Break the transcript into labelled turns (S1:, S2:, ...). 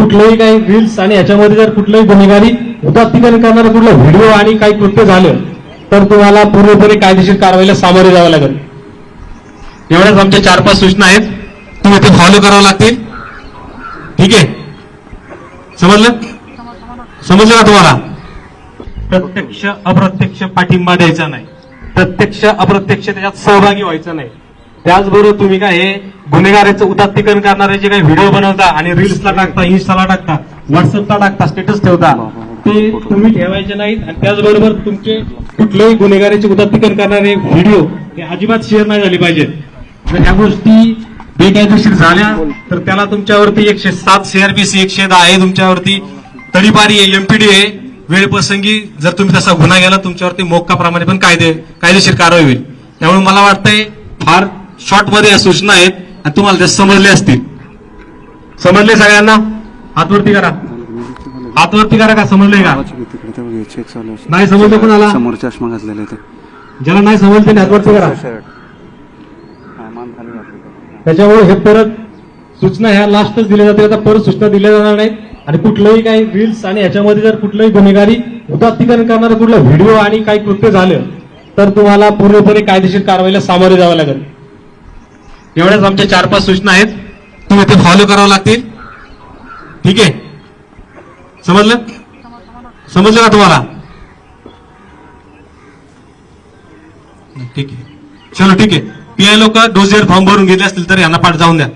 S1: कुठलंही काही रील्स आणि याच्यामध्ये जर कुठलंही गुन्हेगारी उदात्तीकरण करणारा कुठलं व्हिडिओ आणि काही कृत्य झालं तर तुम्हाला पूर्णपणे कायदेशीर कारवाईला सामोरे जावं लागेल.
S2: एवढ्याच आमच्या चार पाच सूचना आहेत. तुम्ही ते फॉलो करावं लागतील. ठीक आहे? समजलं? समजलं का तुम्हाला? प्रत्यक्ष अप्रत्यक्ष पाठिंबा द्यायचा नाही. प्रत्यक्ष अप्रत्यक्ष त्याच्यात सहभागी व्हायचा नाही. त्याचबरोबर तुम्ही काय हे गुन्हेगाराचं उदात्तीकरण करणारे जे काही व्हिडिओ बनवता आणि रील्सला टाकता इन्स्टाला टाकता व्हॉट्सअपला टाकता स्टेटस ठेवता ते तुम्ही ठेवायचे नाहीत आणि त्याचबरोबर तुमचे कुठलेही गुन्हेगाराचे उदात्तीकरण करणारे व्हिडिओ हे अजिबात शेअर नाही झाले पाहिजेत. ह्या गोष्टी बेकायदेशीर झाल्या तर त्याला तुमच्यावरती एकशे सात सीआरपीसी एकशे दहा आहे तुमच्यावरती. तडीपारी आहे एमपीडी आहे. वेळप्रसंगी जर तुम्ही तसा गुन्हा केला तुमच्यावरती मोक्काप्रमाणे पण कायदे कायदेशीर कारवाई होईल. त्यामुळे मला वाटतंय फार शॉर्टमध्ये या सूचना आहेत. आणि तुम्हाला त्या समजले असतील. समजले सगळ्यांना? हातवरती करा. हातवरती करा का? समजले का?
S3: ते.
S1: नाही समजलं कोणाला?
S3: समोर चष्मा घातलेला ते.
S1: ज्याला नाही समजलं त्याने हातवरती करा. त्याच्यामुळे हे परत सूचना ह्या लास्टच दिल्या जातील. आता परत सूचना दिल्या जाणार नाहीत. आणि कुठलंही काही रील्स आणि याच्यामध्ये जर कुठलंही गुन्हेगारी उदात्तीकरण करणारं कुठलं व्हिडिओ आणि काही कृत्य झालं तर तुम्हाला पूर्णपणे कायदेशीर कारवाईला सामोरे जावं लागेल.
S2: एवढ्याच आमच्या चार पाच सूचना आहेत. तुम्ही ते फॉलो करावं लागतील. ठीक आहे? समजलं? समजलं का तुम्हाला? ठीक आहे. चलो ठीक आहे. पीआय लोक डोजियर फॉर्म भरून घेतले असतील तर यांना पाठ जाऊन द्या.